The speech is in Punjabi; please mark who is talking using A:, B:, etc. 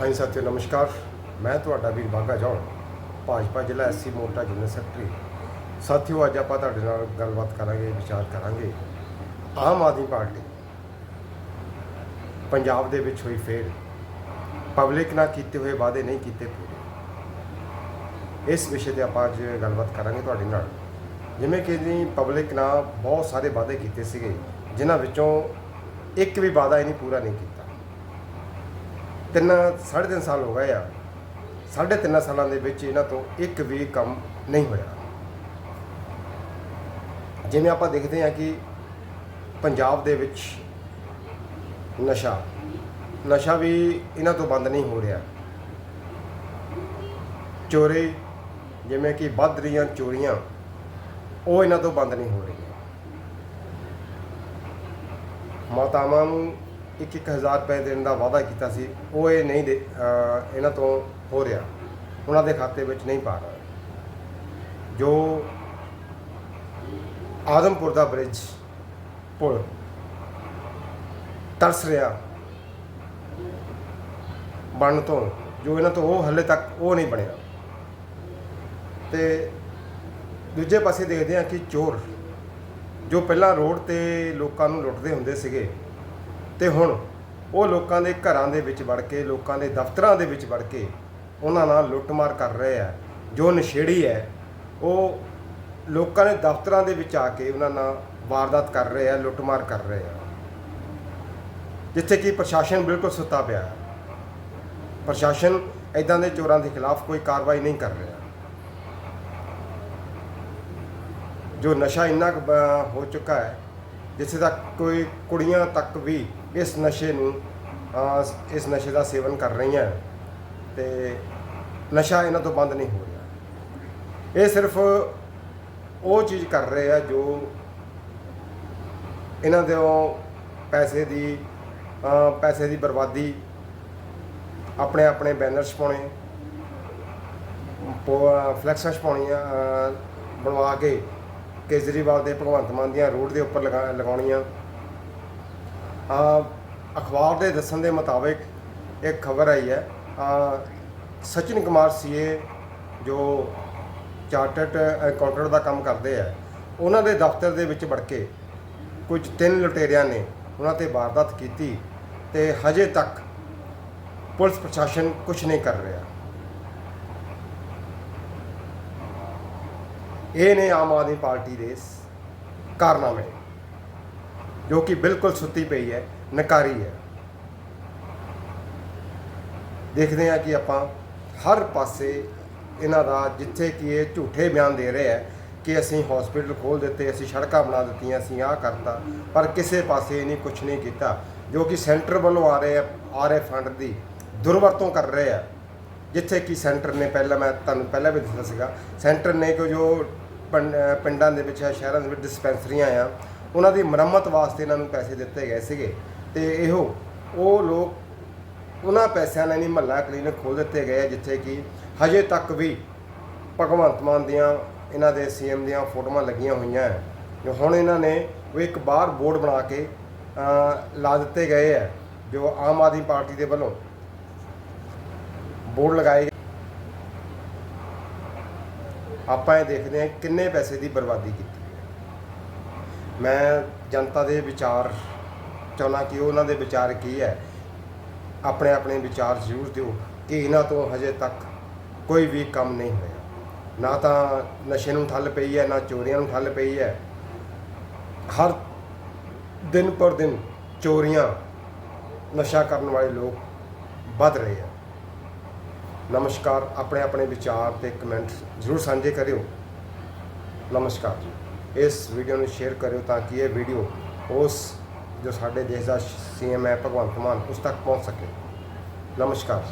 A: ਹਾਂਜੀ ਸਾਥੀਓ ਨਮਸਕਾਰ। ਮੈਂ ਤੁਹਾਡਾ ਵੀਰ ਬਾਗਾ ਜੌਨ ਭਾਜਪਾ ਜ਼ਿਲ੍ਹਾ ਐਸਸੀ ਮੋਰਚਾ ਜਨਰਲ ਸੈਕਟਰੀ। ਸਾਥੀਓ, ਅੱਜ ਆਪਾਂ ਤੁਹਾਡੇ ਨਾਲ ਗੱਲਬਾਤ ਕਰਾਂਗੇ, ਵਿਚਾਰ ਕਰਾਂਗੇ। ਆਮ ਆਦਮੀ ਪਾਰਟੀ ਪੰਜਾਬ ਦੇ ਵਿੱਚ ਹੋਈ ਫੇਲ। ਪਬਲਿਕ ਨਾਲ ਕੀਤੇ ਹੋਏ ਵਾਅਦੇ ਨਹੀਂ ਕੀਤੇ ਪੂਰੇ। ਇਸ ਵਿਸ਼ੇ ਤੇ ਆਪਾਂ ਅੱਜ ਗੱਲਬਾਤ ਕਰਾਂਗੇ ਤੁਹਾਡੇ ਨਾਲ। ਜਿਵੇਂ ਕਿ ਜੀ, ਪਬਲਿਕ ਨਾਲ ਬਹੁਤ ਸਾਰੇ ਵਾਅਦੇ ਕੀਤੇ ਸੀਗੇ, ਜਿਨ੍ਹਾਂ ਵਿੱਚੋਂ ਇੱਕ ਵੀ ਵਾਅਦਾ ਇਹਨੇ ਪੂਰਾ ਨਹੀਂ ਕੀਤਾ। ਤਿੰਨ, ਸਾਢੇ ਤਿੰਨ ਸਾਲ ਹੋ ਗਏ ਆ। ਸਾਢੇ ਤਿੰਨ ਸਾਲਾਂ ਦੇ ਵਿੱਚ ਇਹਨਾਂ ਤੋਂ ਇੱਕ ਵੀ ਕੰਮ ਨਹੀਂ ਹੋਇਆ। ਜਿਵੇਂ ਆਪਾਂ ਦੇਖਦੇ ਹਾਂ ਕਿ ਪੰਜਾਬ ਦੇ ਵਿੱਚ ਨਸ਼ਾ ਨਸ਼ਾ ਵੀ ਇਹਨਾਂ ਤੋਂ ਬੰਦ ਨਹੀਂ ਹੋ ਰਿਹਾ। ਚੋਰੀ, ਜਿਵੇਂ ਕਿ ਵੱਧ ਰਹੀਆਂ ਚੋਰੀਆਂ, ਉਹ ਇਹਨਾਂ ਤੋਂ ਬੰਦ ਨਹੀਂ ਹੋ ਰਹੀਆਂ। ਮਾਤਾਵਾਂ ਨੂੰ ਇੱਕ ਇੱਕ ਹਜ਼ਾਰ ਰੁਪਏ ਦੇਣ ਦਾ ਵਾਅਦਾ ਕੀਤਾ ਸੀ, ਉਹ ਇਹ ਨਹੀਂ ਦੇ, ਅਹ, ਇਹਨਾਂ ਤੋਂ ਹੋ ਰਿਹਾ। ਉਹਨਾਂ ਦੇ ਖਾਤੇ ਵਿੱਚ ਨਹੀਂ ਪਾ ਰਿਹਾ। ਜੋ ਆਦਮਪੁਰ ਦਾ ਬ੍ਰਿਜ ਪੁਲ ਤਰਸ ਰਿਹਾ, ਬਣਨ ਤੋਂ, ਜੋ ਇਹਨਾਂ ਤੋਂ ਉਹ ਹੱਲੇ ਤੱਕ ਉਹ ਨਹੀਂ ਬਣਿਆ। ਤੇ ਦੂਜੇ ਪਾਸੇ ਦੇਖਦੇ ਹਾਂ ਕਿ ਚੋਰ, ਜੋ ਪਹਿਲਾਂ ਰੋਡ ਤੇ ਲੋਕਾਂ ਨੂੰ ਲੁੱਟਦੇ ਹੁੰਦੇ ਸੀਗੇ ਤੇ ਹੁਣ ਉਹ ਲੋਕਾਂ ਦੇ ਘਰਾਂ ਦੇ ਵਿੱਚ ਵੜ ਕੇ, ਲੋਕਾਂ ਦੇ ਦਫ਼ਤਰਾਂ ਦੇ ਵਿੱਚ ਵੜ ਕੇ ਉਹਨਾਂ ਨਾਲ ਲੁੱਟਮਾਰ ਕਰ ਰਹੇ ਆ। ਜੋ ਨਸ਼ੇੜੀ ਹੈ, ਉਹ ਲੋਕਾਂ ਦੇ ਦਫ਼ਤਰਾਂ ਦੇ ਵਿੱਚ ਆ ਕੇ ਉਹਨਾਂ ਨਾਲ ਵਾਰਦਾਤ ਕਰ ਰਹੇ ਆ, ਲੁੱਟਮਾਰ ਕਰ ਰਹੇ ਆ। ਜਿੱਥੇ ਕਿ ਪ੍ਰਸ਼ਾਸਨ ਬਿਲਕੁਲ ਸੁੱਤਾ ਪਿਆ। ਹੈ ਪ੍ਰਸ਼ਾਸਨ ਇਦਾਂ ਦੇ ਚੋਰਾਂ ਦੇ ਖਿਲਾਫ ਕੋਈ ਕਾਰਵਾਈ ਨਹੀਂ ਕਰ ਰਿਹਾ। ਜੋ ਨਸ਼ਾ ਇੰਨਾ ਕੁ ਹੋ ਚੁੱਕਾ ਹੈ, ਜਿੱਥੇ ਤੱਕ ਕੋਈ ਕੁੜੀਆਂ ਤੱਕ ਵੀ ਇਸ ਨਸ਼ੇ ਨੂੰ ਇਸ ਨਸ਼ੇ ਦਾ ਸੇਵਨ ਕਰ ਰਹੀਆਂ। ਤੇ ਨਸ਼ਾ ਇਹਨਾਂ ਤੋਂ ਬੰਦ ਨਹੀਂ ਹੋ ਰਿਹਾ। ਇਹ ਸਿਰਫ ਉਹ ਚੀਜ਼ ਕਰ ਰਹੇ ਆ ਜੋ ਇਹਨਾਂ ਦੇ ਪੈਸੇ ਦੀ ਪੈਸੇ ਦੀ ਬਰਬਾਦੀ ਆਪਣੇ ਆਪਣੇ ਬੈਨਰਸ ਪਾਉਣੇ ਫਲੈਕਸਾਂ ਪਾਉਣੀਆਂ ਬਣਵਾ ਕੇ ਕੇਜਰੀਵਾਲ ਦੇ ਭਗਵੰਤ ਮਾਨ ਦੀਆਂ ਰੋਡ ਦੇ ਉੱਪਰ ਲਗਾ, ਲਗਾਉਣੀਆਂ। ਅਖਬਾਰ ਦੇ ਦੱਸਣ ਦੇ ਮੁਤਾਬਕ ਇੱਕ ਖਬਰ ਆਈ ਹੈ। ਸਚਿਨ ਕੁਮਾਰ ਸੀਏ ਜੋ ਚਾਰਟਰਡ ਅਕਾਊਂਟੈਂਟ ਦਾ ਕੰਮ ਕਰਦੇ ਆ। ਉਹਨਾਂ ਦੇ ਦਫ਼ਤਰ ਦੇ ਵਿੱਚ ਵੜ ਕੇ ਕੁਝ ਤਿੰਨ ਲੁਟੇਰਿਆਂ ਨੇ ਉਹਨਾਂ ਤੇ ਵਾਰਦਾਤ ਕੀਤੀ ਤੇ ਹਜੇ ਤੱਕ ਪੁਲਿਸ ਪ੍ਰਸ਼ਾਸਨ ਕੁਝ ਨਹੀਂ ਕਰ ਰਿਹਾ। ਇਹ ਨੇ ਆਮ ਆਦਮੀ ਪਾਰਟੀ ਦੇ ਕਾਰਨਾਮੇ। ਜੋ ਕਿ ਬਿਲਕੁਲ ਸੁੱਤੀ ਪਈ ਹੈ, ਨਕਾਰੀ ਹੈ। ਦੇਖਦੇ ਹਾਂ ਕਿ ਆਪਾਂ ਹਰ ਪਾਸੇ ਇਹਨਾਂ ਦਾ, ਜਿੱਥੇ ਕਿ ਇਹ ਝੂਠੇ ਬਿਆਨ ਦੇ ਰਹੇ ਹੈ ਕਿ ਅਸੀਂ ਹਸਪੀਟਲ ਖੋਲ ਦਿੱਤੇ, ਅਸੀਂ ਸੜਕਾਂ ਬਣਾ ਦਿੱਤੀਆਂ, ਅਸੀਂ ਆਹ ਕਰਤਾ, ਪਰ ਕਿਸੇ ਪਾਸੇ ਇਹਨੇ ਕੁਝ ਨਹੀਂ ਕੀਤਾ, ਜੋ ਕਿ ਸੈਂਟਰ ਵੱਲੋਂ ਆ ਰਹੇ ਆ ਆ ਰਹੇ ਫੰਡ ਦੀ ਦੁਰਵਰਤੋਂ ਕਰ ਰਹੇ ਆ ਜਿੱਥੇ ਕਿ ਸੈਂਟਰ ਨੇ ਪਹਿਲਾਂ ਮੈਂ ਤੁਹਾਨੂੰ ਪਹਿਲਾਂ ਵੀ ਦੱਸਿਆ ਸੀਗਾ, ਸੈਂਟਰ ਨੇ ਕਿ ਜੋ ਪਿੰਡ- ਪਿੰਡਾਂ ਦੇ ਵਿੱਚ ਜਾਂ ਸ਼ਹਿਰਾਂ ਦੇ ਵਿੱਚ ਡਿਸਪੈਂਸਰੀਆਂ ਆ ਉਹਨਾਂ ਦੀ ਮੁਰੰਮਤ ਵਾਸਤੇ ਇਹਨਾਂ ਨੂੰ ਪੈਸੇ ਦਿੱਤੇ ਗਏ ਸੀਗੇ। ਤੇ ਇਹੋ ਉਹ ਲੋਕ ਉਹਨਾਂ ਪੈਸਿਆਂ ਨਾਲ ਹੀ ਮਹੱਲਾ ਕਲੀਨਿਕ ਖੋਲ ਦਿੱਤੇ ਗਏ ਆ, ਜਿੱਥੇ ਕਿ ਹਜੇ ਤੱਕ ਵੀ ਭਗਵੰਤ ਮਾਨ ਦੀਆਂ ਇਹਨਾਂ ਦੇ ਸੀਐਮ ਦੀਆਂ ਫੋਟੋਆਂ ਲੱਗੀਆਂ ਹੋਈਆਂ ਹੈ ਜੋ ਹੁਣ ਇਹਨਾਂ ਨੇ ਉਹ ਇੱਕ ਬਾਹਰ ਬੋਰਡ ਬਣਾ ਕੇ ਲਾ ਦਿੱਤੇ ਗਏ ਹੈ ਜੋ ਆਮ ਆਦਮੀ ਪਾਰਟੀ ਦੇ ਵੱਲੋਂ ਬੋਰਡ ਲਗਾਏ ਆਪਾਂ ਇਹ ਦੇਖਦੇ ਹਾਂ ਕਿੰਨੇ ਪੈਸੇ ਦੀ ਬਰਬਾਦੀ ਕੀਤੀ। ਮੈਂ ਜਨਤਾ ਦੇ ਵਿਚਾਰ ਚਾਹੁੰਦਾ ਕਿ ਉਹਨਾਂ ਦੇ ਵਿਚਾਰ ਕੀ ਹੈ। ਆਪਣੇ ਆਪਣੇ ਵਿਚਾਰ ਜ਼ਰੂਰ ਦਿਓ ਕਿ ਇਹਨਾਂ ਤੋਂ ਹਜੇ ਤੱਕ ਕੋਈ ਵੀ ਕੰਮ ਨਹੀਂ ਹੋਇਆ। ਨਾ ਤਾਂ ਨਸ਼ੇ ਨੂੰ ਠੱਲ ਪਈ ਹੈ, ਨਾ ਚੋਰੀਆਂ ਨੂੰ ਠੱਲ ਪਈ ਹੈ। ਹਰ ਦਿਨ ਪਰ ਦਿਨ ਚੋਰੀਆਂ, ਨਸ਼ਾ ਕਰਨ ਵਾਲੇ ਲੋਕ ਵੱਧ ਰਹੇ ਆ। ਨਮਸਕਾਰ, ਆਪਣੇ ਆਪਣੇ ਵਿਚਾਰ ਤੇ ਕਮੈਂਟ ਜ਼ਰੂਰ ਸਾਂਝੇ ਕਰਿਓ। ਨਮਸਕਾਰ ਜੀ। ਇਸ ਵੀਡੀਓ ਨੂੰ ਸ਼ੇਅਰ ਕਰਿਓ ਤਾਂ ਕਿ ਇਹ ਵੀਡੀਓ ਉਸ ਜੋ ਸਾਡੇ ਦੇਸ਼ ਦਾ ਸੀਐਮ ਹੈ ਭਗਵੰਤ ਮਾਨ ਉਸ ਤੱਕ ਪਹੁੰਚ ਸਕੇ। ਨਮਸਕਾਰ।